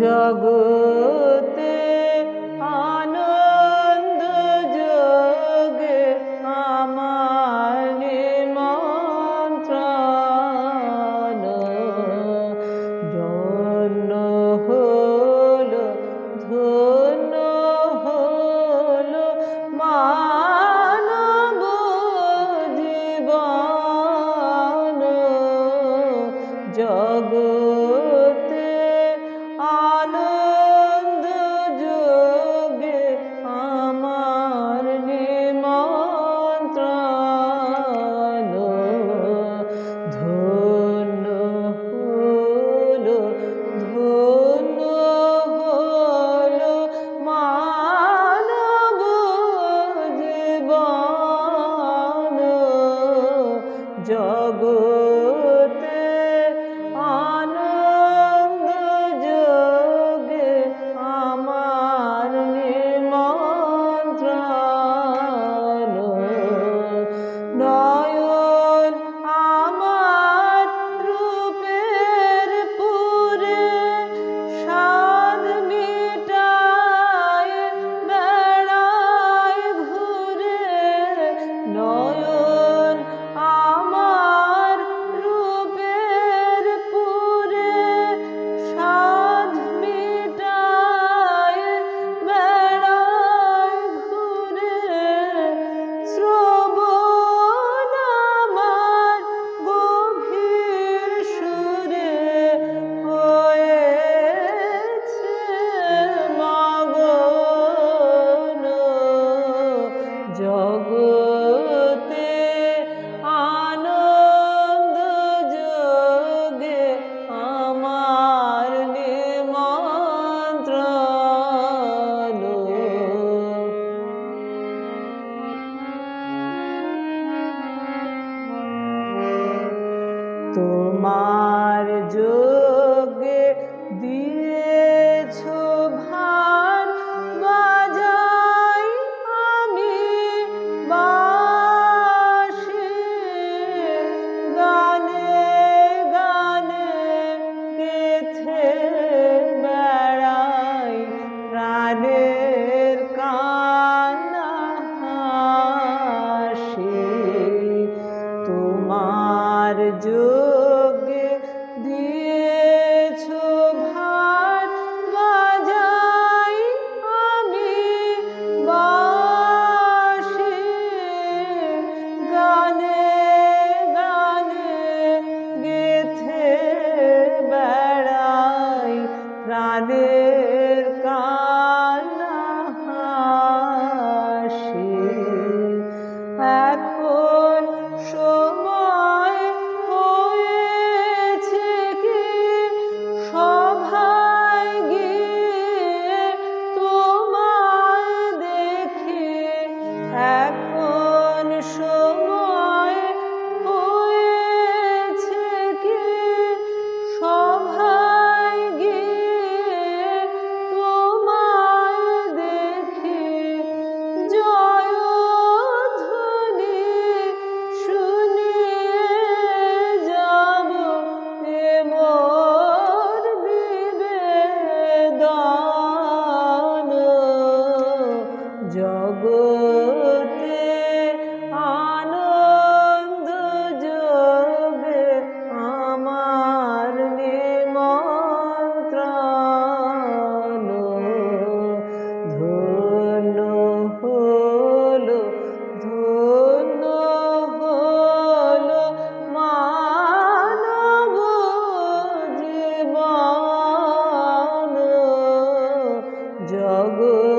জগতে আনন্দ যোগে আমার নিমন্ত্রণ। ধন্য হল ধন্য হল মানব জীবন জগ জগতে আনন্দ যোগে আমার নিমন্ত্র তোমার যোগে দিয়ে জানে জগৎ